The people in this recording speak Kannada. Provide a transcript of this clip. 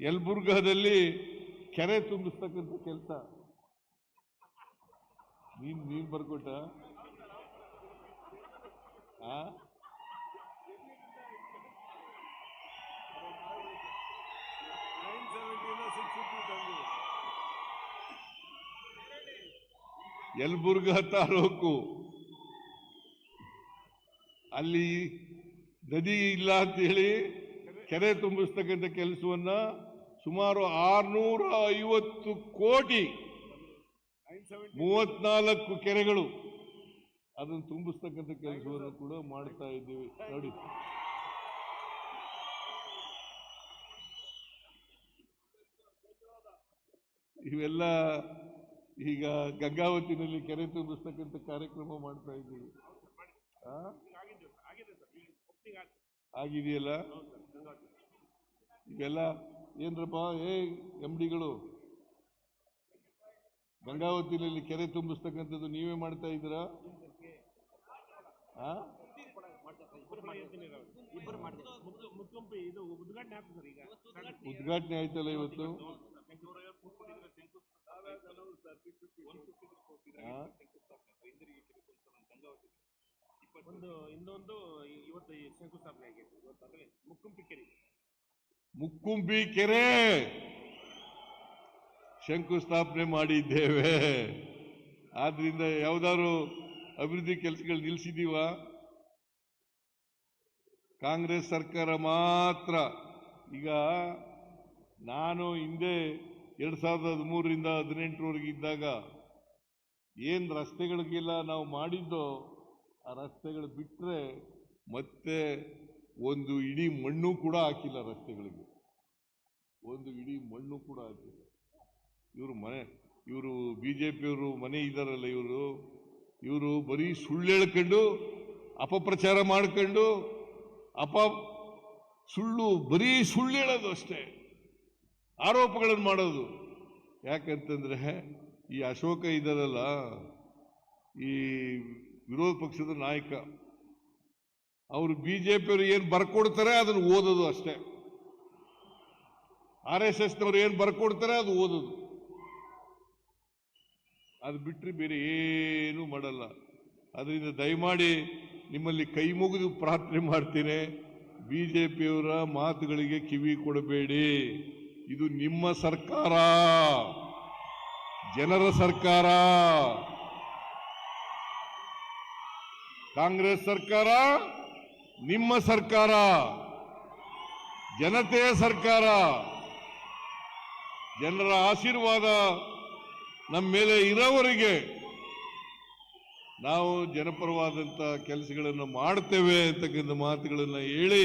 ಯಲಬುರ್ಗಾದಲ್ಲಿ ಕೆರೆ ತುಂಬಿಸ್ತಕ್ಕಂಥ ಕೆಲಸ. ನೀನ್ ನೀನ್ ಬರ್ಕೊಟ್ಟ? ಯಲಬುರ್ಗಾ ತಾಲೂಕು. ಅಲ್ಲಿ ನದಿ ಇಲ್ಲ ಅಂತ ಹೇಳಿ ಕೆರೆ ತುಂಬಿಸ್ತಕ್ಕಂಥ ಕೆಲಸವನ್ನ ಸುಮಾರು ಆರ್ನೂರ ಐವತ್ತು ಕೋಟಿ ಮೂವತ್ನಾಲ್ಕು ಕೆರೆಗಳು ಅದನ್ನು ತುಂಬಿಸ್ತಕ್ಕಂಥ ಕೆಲಸವನ್ನು ಕೂಡ ಮಾಡ್ತಾ ಇದ್ದೀವಿ. ನೋಡಿ. ಇವೆಲ್ಲ ಈಗ ಗಂಗಾವತಿನಲ್ಲಿ ಕೆರೆ ತುಂಬಿಸ್ತಕ್ಕಂಥ ಕಾರ್ಯಕ್ರಮ ಮಾಡ್ತಾ ಇದ್ದೀವಿ? ಆಗಿದೆಯಲ್ಲ? ಇವೆಲ್ಲ ಏನ್ರಪ್ಪ, ಏ ಎಂ ಡಿಗಳು ಗಂಗಾವತಿನಲ್ಲಿ ಕೆರೆ ತುಂಬಿಸ್ತಕ್ಕಂಥದ್ದು ನೀವೇ ಮಾಡ್ತಾ ಇದ್ದೀರಾ? ಉದ್ಘಾಟನೆ ಆಯ್ತಲ್ಲ ಇವತ್ತು? ಒಂದು, ಇನ್ನೊಂದು, ಇವತ್ತು ಶಂಕುಸ್ಥಾಪನೆ ಅಂದ್ರೆ ಮುಕ್ಕುಂಪಿ ಕೆರೆ ಮುಕ್ಕುಂಬಿ ಕೆರೆ. ಶಂಕುಸ್ಥಾಪನೆ ಮಾಡಿದ್ದೇವೆ. ಆದ್ರಿಂದ ಯಾವ್ದಾದ್ರು ಅಭಿವೃದ್ಧಿ ಕೆಲಸಗಳು ನಿಲ್ಸಿದೀವ? ಕಾಂಗ್ರೆಸ್ ಸರ್ಕಾರ ಮಾತ್ರ. ಈಗ ನಾನು ಹಿಂದೆ ಎರಡ್ ಸಾವಿರದ ಹದಿಮೂರರಿಂದ ಹದಿನೆಂಟರವರೆಗೆ ಇದ್ದಾಗ ಏನ್ ರಸ್ತೆಗಳಿಗೆಲ್ಲ ನಾವು ಮಾಡಿದ್ದೋ ಆ ರಸ್ತೆಗಳು ಬಿಟ್ಟರೆ ಮತ್ತೆ ಒಂದು ಇಡೀ ಮಣ್ಣು ಕೂಡ ಹಾಕಿಲ್ಲ ರಸ್ತೆಗಳಿಗೆ. ಒಂದು ಇಡೀ ಮಣ್ಣು ಕೂಡ ಹಾಕಿಲ್ಲ. ಇವರು ಮನೆ, ಇವರು ಬಿಜೆಪಿಯವರು ಮನೆ ಇದ್ದಾರಲ್ಲ ಇವರು ಇವರು ಬರೀ ಸುಳ್ಳು ಹೇಳ್ಕೊಂಡು, ಅಪಪ್ರಚಾರ ಮಾಡ್ಕೊಂಡು, ಅಪ, ಸುಳ್ಳು, ಬರೀ ಸುಳ್ಳು ಹೇಳೋದು ಅಷ್ಟೇ. ಆರೋಪಗಳನ್ನು ಮಾಡೋದು. ಯಾಕಂತಂದ್ರೆ, ಈ ಅಶೋಕ ಇದ್ದಾರಲ್ಲ, ಈ ವಿರೋಧ ಪಕ್ಷದ ನಾಯಕ ಅವರು ಬಿ ಜೆ ಪಿಯವರು ಏನು ಬರ್ಕೊಡ್ತಾರೆ ಅದನ್ನು ಓದೋದು ಅಷ್ಟೇ. ಆರ್ ಎಸ್ ಎಸ್ನವ್ರು ಏನು ಬರ್ಕೊಡ್ತಾರೆ ಅದು ಓದೋದು. ಅದು ಬಿಟ್ಟರೆ ಬೇರೆ ಏನೂ ಮಾಡಲ್ಲ. ಅದರಿಂದ ದಯಮಾಡಿ ನಿಮ್ಮಲ್ಲಿ ಕೈ ಮುಗಿದು ಪ್ರಾರ್ಥನೆ ಮಾಡ್ತೀನಿ. ಬಿ ಜೆ ಪಿಯವರ ಮಾತುಗಳಿಗೆ ಕಿವಿ ಕೊಡಬೇಡಿ. ಇದು ನಿಮ್ಮ ಸರ್ಕಾರ. ಜನರ ಸರ್ಕಾರ. ಕಾಂಗ್ರೆಸ್ ಸರ್ಕಾರ. ನಿಮ್ಮ ಸರ್ಕಾರ, ಜನತೆಯ ಸರ್ಕಾರ, ಜನರ ಆಶೀರ್ವಾದ ನಮ್ಮ ಮೇಲೆ ಇರೋವರೆಗೆ ನಾವು ಜನಪರವಾದಂಥ ಕೆಲಸಗಳನ್ನು ಮಾಡ್ತೇವೆ ಅಂತಕ್ಕಂಥ ಮಾತುಗಳನ್ನು ಹೇಳಿ